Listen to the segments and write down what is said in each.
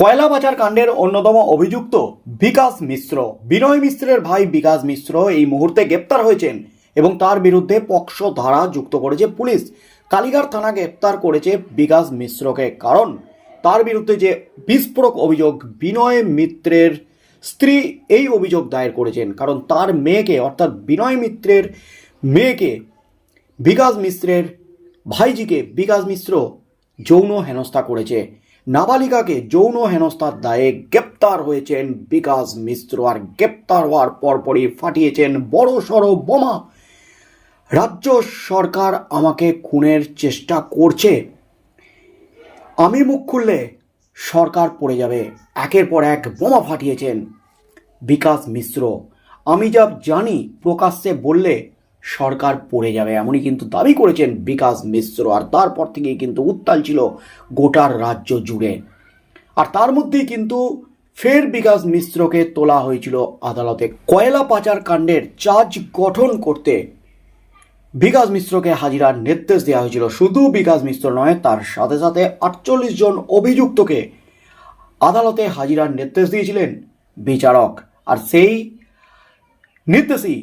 কয়লা পাচার কাণ্ডের অন্যতম অভিযুক্ত বিকাশ মিশ্র। বিনয় মিশ্রের ভাই বিকাশ মিশ্র এই মুহূর্তে গ্রেপ্তার হয়েছেন এবং তার বিরুদ্ধে পক্ষ ধারা যুক্ত করেছে পুলিশ। কালীঘাট থানা গ্রেপ্তার করেছে বিকাশ মিশ্রকে, কারণ তার বিরুদ্ধে যে বিস্ফোরক অভিযোগ, বিনয় মিত্রের স্ত্রী এই অভিযোগ দায়ের করেছেন। কারণ তার মেয়েকে, অর্থাৎ বিনয় মিত্রের মেয়েকে বিকাশ মিশ্রের ভাইজিকে বিকাশ মিশ্র যৌন হেনস্থা করেছে। নাবালিকাকে যৌন হেনস্থার দায়ে গ্রেপ্তার হয়েছেন বিকাশ মিশ্র আর গ্রেপ্তার হওয়ার পরপরই ফাটিয়েছেন বড় সড়ো বোমা। রাজ্য সরকার আমাকে খুনের চেষ্টা করছে। আমি মুখ খুললে সরকার পড়ে যাবে। একের পর এক বোমা ফাটিয়েছেন বিকাশ মিশ্র আমি যা জানি প্রকাশ্যে বললে সরকার পড়ে যাবে, এমনই কিন্তু দাবি করেছেন বিকাশ মিশ্র। আর তারপর থেকেই কিন্তু উত্তাল ছিল গোটার রাজ্য জুড়ে। আর তার মধ্যেই কিন্তু ফের বিকাশ মিশ্রকে তোলা হয়েছিল আদালতে। কয়লা পাচার কাণ্ডের চার্জ গঠন করতে বিকাশ মিশ্রকে হাজিরার নির্দেশ দেওয়া হয়েছিল। শুধু বিকাশ মিশ্র নয়, তার সাথে সাথে আটচল্লিশ জন অভিযুক্তকে আদালতে হাজিরার নির্দেশ দিয়েছিলেন বিচারক। আর সেই নির্দেশই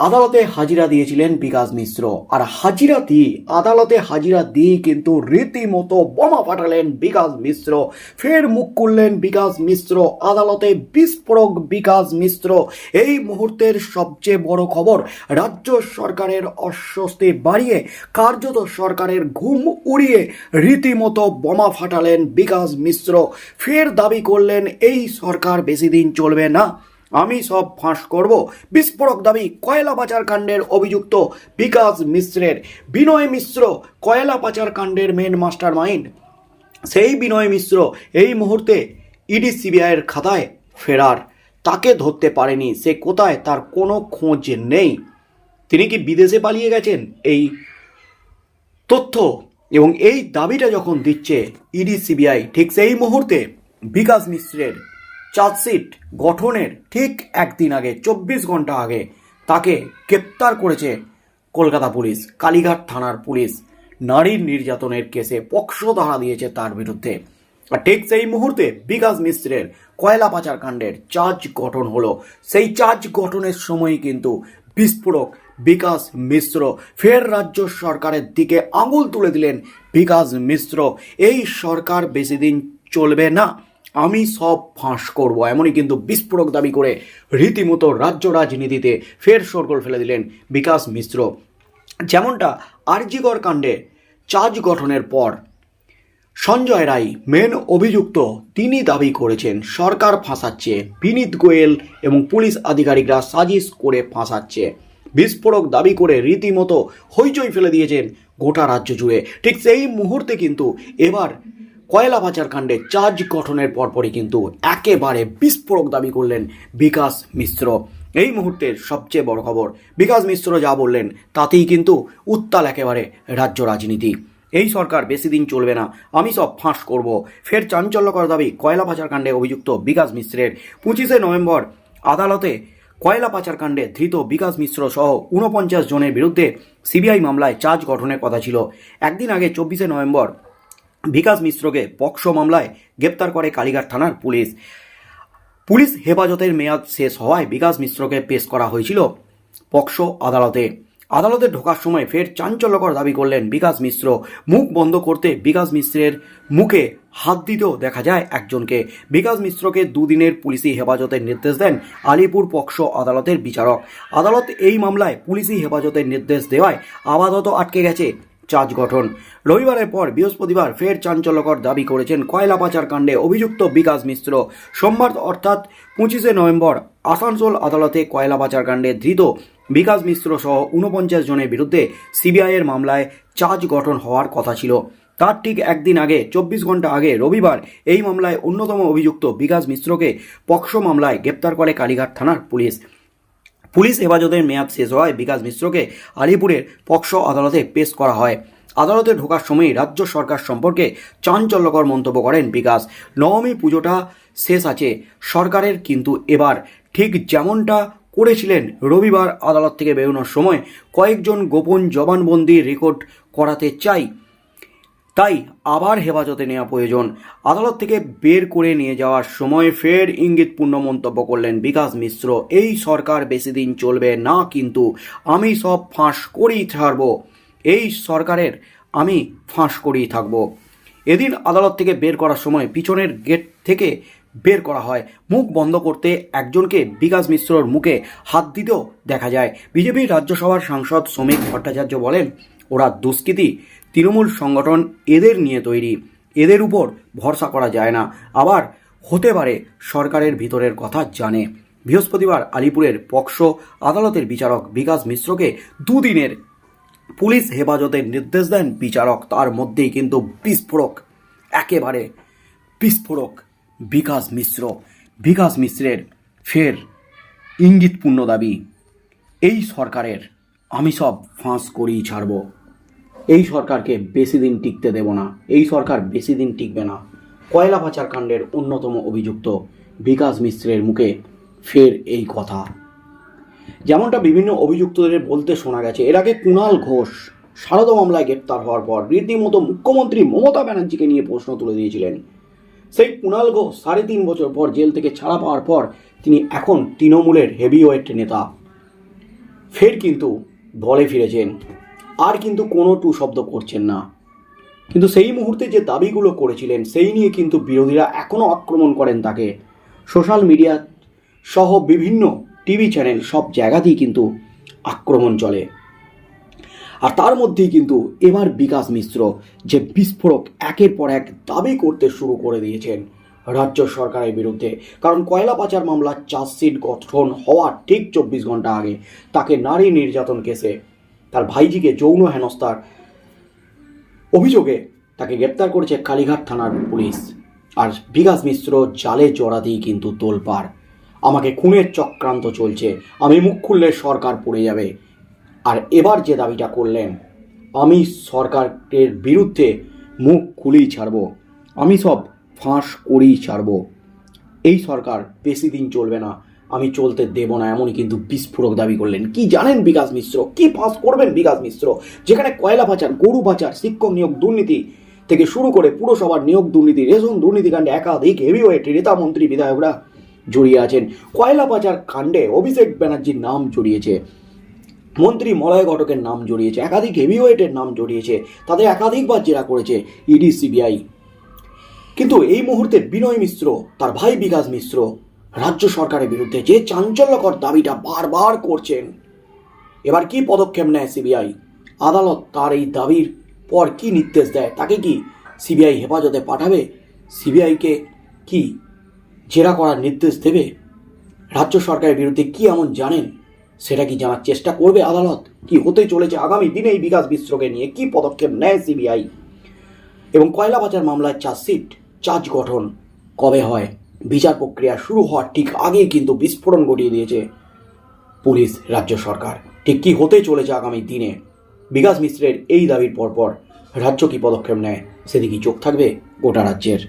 আদালতে হাজিরা দিয়েছিলেন বিকাশ মিশ্র। আর হাজিরা দিয়ে আদালতে হাজিরা দিয়ে কিন্তু রীতিমতো বোমা ফাটালেন বিকাশ মিশ্র। ফের মুখ করলেন বিকাশ মিশ্র। আদালতে বিস্ফোরক বিকাশ মিশ্র। এই মুহূর্তের সবচেয়ে বড় খবর, রাজ্য সরকারের অস্বস্তি বাড়িয়ে, কার্যত সরকারের ঘুম উড়িয়ে রীতিমতো বোমা ফাটালেন বিকাশ মিশ্র। ফের দাবি করলেন, এই সরকার বেশি দিন চলবে না। আমি সব ফাঁস করব। বিস্ফোরক দাবি কয়লা পাচার কাণ্ডের অভিযুক্ত বিকাশ মিশ্রের। বিনয় মিশ্র কয়লা পাচার কাণ্ডের মেন মাস্টার মাইন্ড সেই বিনয় মিশ্র এই মুহূর্তে ইডি সিবিআইয়ের খাতায় ফেরার। তাকে ধরতে পারেনি, সে কোথায় তার কোনো খোঁজ নেই। তিনি কি বিদেশে পালিয়ে গেছেন? এই তথ্য এবং এই দাবিটা যখন দিচ্ছে ইডি সিবিআই, ঠিক সেই মুহূর্তে বিকাশ মিশ্রের চার্জশিট গঠনের ঠিক একদিন আগে, চব্বিশ ঘণ্টা আগে তাকে গ্রেপ্তার করেছে কলকাতা পুলিশ, কালীঘাট থানার পুলিশ। নারীর নির্যাতনের কেসে পক্ষ ধারা দিয়েছে তার বিরুদ্ধে। আর ঠিক সেই মুহূর্তে বিকাশ মিশ্রের কয়লা পাচার কাণ্ডের চার্জ গঠন হলো। সেই চার্জ গঠনের সময় কিন্তু বিস্ফোরক বিকাশ মিশ্র ফের রাজ্য সরকারের দিকে আঙুল তুলে দিলেন বিকাশ মিশ্র। এই সরকার বেশি দিন চলবে না। আমি সব ফাঁস করব। এমনই কিন্তু বিস্ফোরক দাবি করে রীতিমতো রাজ্য রাজনীতিতে ফের সরগোল ফেলে দিলেন বিকাশ মিশ্র। যেমনটা আরজিগড় কাণ্ডে চার্জ গঠনের পর সঞ্জয় রায় মেন অভিযুক্ত তিনি দাবি করেছেন, সরকার ফাঁসাচ্ছে, বিনীত গোয়েল এবং পুলিশ আধিকারিকরা সাজিশ করে ফাঁসাচ্ছে। বিস্ফোরক দাবি করে রীতিমতো হইচই ফেলে দিয়েছেন গোটা রাজ্য জুড়ে। ঠিক সেই মুহূর্তে কিন্তু এবার কয়লা পাচার কাণ্ডে চার্জ গঠনের পরপরই কিন্তু একেবারে বিস্ফোরক দাবি করলেন বিকাশ মিশ্র। এই মুহূর্তের সবচেয়ে বড় খবর, বিকাশ মিশ্র যা বললেন, তাতেই কিন্তু উত্তাল একেবারে রাজ্য রাজনীতি। এই সরকার বেশি দিন চলবে না, আমি সব ফাঁস করব। ফের চাঞ্চল্যকর দাবি কয়লা পাচার কাণ্ডে অভিযুক্ত বিকাশ মিশ্রের। পঁচিশে নভেম্বর আদালতে কয়লা পাচার কাণ্ডে ধৃত বিকাশ মিশ্র সহ ঊনপঞ্চাশ জনের বিরুদ্ধে সিবিআই মামলায় চার্জ গঠনের কথা ছিল। একদিন আগে চব্বিশে নভেম্বর বিকাশ মিশ্রকে পক্সো মামলায় গ্রেপ্তার করে কালীঘাট থানার পুলিশ। পুলিশ হেফাজতের মেয়াদ শেষ হওয়ায় বিকাশ মিশ্রকে পেশ করা হয়েছিল পক্সো আদালতে। আদালতে ঢোকার সময় ফের চাঞ্চল্যকর দাবি করলেন বিকাশ মিশ্র। মুখ বন্ধ করতে বিকাশ মিশ্রের মুখে হাত দিতেও দেখা যায় একজনকে। বিকাশ মিশ্রকে দুদিনের পুলিশি হেফাজতের নির্দেশ দেন আলিপুর পক্সো আদালতের বিচারক। আদালত এই মামলায় পুলিশি হেফাজতের নির্দেশ দেওয়ায় আপাতত আটকে গেছে চার্জ গঠন। রবিবারের পর বৃহস্পতিবার ফের চাঞ্চল্যকর দাবি করেছেন কয়লা পাচার কাণ্ডে অভিযুক্ত বিকাশ মিশ্র। সোমবার অর্থাৎ পঁচিশে নভেম্বর আসানসোল আদালতে কয়লা পাচার কাণ্ডে ধৃত বিকাশ মিশ্র সহ ঊনপঞ্চাশ জনের বিরুদ্ধে সিবিআইয়ের মামলায় চার্জ গঠন হওয়ার কথা ছিল। তার ঠিক একদিন আগে, চব্বিশ ঘণ্টা আগে রবিবার এই মামলায় অন্যতম অভিযুক্ত বিকাশ মিশ্রকে পক্সো মামলায় গ্রেপ্তার করে কালীঘাট থানার পুলিশ। পুলিশ হেফাজতের মেয়াদ শেষ হওয়ায় বিকাশ মিশ্রকে আলিপুরের পক্সো আদালতে পেশ করা হয়। আদালতে ঢোকার সময় রাজ্য সরকার সম্পর্কে চাঞ্চল্যকর মন্তব্য করেন বিকাশ। নবমী পুজোটা শেষ আছে, সরকারের কিন্তু এবার। ঠিক যেমনটা করেছিলেন রবিবার আদালত থেকে বেরোনোর সময় কয়েকজন গোপন জবানবন্দি রেকর্ড করাতে চাই। তাই আবার হেফাজতে নেওয়া প্রয়োজন। আদালত থেকে বের করে নিয়ে যাওয়ার সময় ফের ইঙ্গিতপূর্ণ মন্তব্য করলেন বিকাশ মিশ্র। এই সরকার বেশি দিন চলবে না, কিন্তু আমি সব ফাঁস করেই ছাড়ব। এই সরকারের আমি ফাঁস করেই থাকব। এদিন আদালত থেকে বের করার সময় পিছনের গেট থেকে বের করা হয়। মুখ বন্ধ করতে একজনকে বিকাশ মিশ্রর মুখে হাত দিতেও দেখা যায়। বিজেপির রাজ্যসভার সাংসদ শ্রমিক ভট্টাচার্য বলেন, ওরা দুষ্কৃতী তৃণমূল সংগঠন এদের নিয়ে তৈরি। এদের উপর ভরসা করা যায় না। আবার হতে পারে সরকারের ভিতরের কথা জানে। বৃহস্পতিবার আলিপুরের পক্সো আদালতের বিচারক বিকাশ মিশ্রকে দুদিনের পুলিশ হেফাজতের নির্দেশ দেন বিচারক। তার মধ্যেই কিন্তু বিস্ফোরক। একেবারে বিস্ফোরক বিকাশ মিশ্র। বিকাশ মিশ্রের ফের ইঙ্গিতপূর্ণ দাবি, এই সরকারের, আমি সব ফাঁস করেই ছাড়ব। এই সরকারকে বেশি দিন টিকতে দেব না। এই সরকার বেশি দিন টিকবে না। কয়লা পাচার কাণ্ডের অন্যতম অভিযুক্ত বিকাশ মিশ্রের মুখে ফের এই কথা। যেমনটা বিভিন্ন অভিযুক্তদের বলতে শোনা গেছে, এর আগে কুণাল ঘোষ সারদা মামলায় গ্রেপ্তার হওয়ার পর রীতিমতো মুখ্যমন্ত্রী মমতা ব্যানার্জিকে নিয়ে প্রশ্ন তুলে দিয়েছিলেন। সেই কুণাল ঘোষ সাড়ে তিন বছর পর জেল থেকে ছাড়া পাওয়ার পর তিনি এখন তৃণমূলের হেভিওয়েট নেতা। ফের কিন্তু দলে ফিরেছেন। আর কিন্তু কোনো টু শব্দ করছেন না। কিন্তু সেই মুহূর্তে যে দাবিগুলো করেছিলেন, সেই নিয়ে কিন্তু বিরোধীরা এখনও আক্রমণ করেন তাকে। সোশ্যাল মিডিয়া সহ বিভিন্ন টিভি চ্যানেল সব জায়গাতেই কিন্তু আক্রমণ চলে। আর তার মধ্যেই কিন্তু এবার বিকাশ মিশ্র যে বিস্ফোরক একের পর এক দাবি করতে শুরু করে দিয়েছেন রাজ্য সরকারের বিরুদ্ধে। কারণ কয়লা পাচার মামলার চার্জশিট গঠন হওয়ার ঠিক চব্বিশ ঘণ্টা আগে তাকে নারী নির্যাতন কেসে তার ভাইজিকে যৌন হেনস্থার অভিযোগে তাকে গ্রেপ্তার করেছে কালীঘাট থানার পুলিশ। আর বিকাশ মিশ্র জালে জড়া দিয়ে কিন্তু তোলপাড়। আমাকে খুনের চক্রান্ত চলছে, আমি মুখ খুললে সরকার পড়ে যাবে। আর এবার যে দাবিটা করলেন, আমি সরকারের বিরুদ্ধে মুখ খুলেই ছাড়ব, আমি সব ফাঁস করেই ছাড়ব। এই সরকার বেশি দিন চলবে না আমি চলতে দেব না, এমনই কিন্তু বিস্ফোরক দাবি করলেন। কি জানেন বিকাশ মিশ্র? কি ফাঁস করবেন বিকাশ মিশ্র? যেখানে কয়লা পাচার, গরু পাচার, শিক্ষক নিয়োগ দুর্নীতি থেকে শুরু করে পুরসভার নিয়োগ দুর্নীতি, রেশন দুর্নীতিকাণ্ডে একাধিক হেভিওয়েট নেতা মন্ত্রী বিধায়করা জড়িয়ে আছেন। কয়লা পাচার কাণ্ডে অভিষেক ব্যানার্জির নাম জড়িয়েছে, মন্ত্রী মলয় ঘটকের নাম জড়িয়েছে, একাধিক হেভিওয়েটের নাম জড়িয়েছে, তাদের একাধিকবার জেরা করেছে ইডি, সিবিআই। কিন্তু এই মুহূর্তে বিনয় মিশ্র, তার ভাই বিকাশ মিশ্র রাজ্য সরকারের বিরুদ্ধে যে চাঞ্চল্যকর দাবিটা বারবার করছেন, এবার কি পদক্ষেপ নেয় সিবিআই? আদালত তার এই দাবির পর কি নির্দেশ দেয়? তাকে কি সিবিআই হেফাজতে পাঠাবে? সিবিআইকে কি জেরা করার নির্দেশ দেবে? রাজ্য সরকারের বিরুদ্ধে কি এমন জানেন? সেটা কি জানার চেষ্টা করবে আদালত? কি হতে চলেছে আগামী দিনে এই বিকাশ মিশ্রকে নিয়ে কি পদক্ষেপ নেয় সিবিআই? এবং কয়লা পাচার মামলায় চার্জশিট, চার্জ গঠন কবে হয়? বিচার প্রক্রিয়া শুরু হওয়ার ঠিক আগেই কিন্তু বিস্ফোরণ ঘটিয়ে দিয়েছে পুলিশ, রাজ্য সরকার। ঠিক কি হতে চলেছে আগামী দিনে? বিকাশ মিশ্রের এই দাবির পরপর রাজ্য কি পদক্ষেপ নেয়, সেদিকেই চোখ থাকবে গোটা রাজ্যের।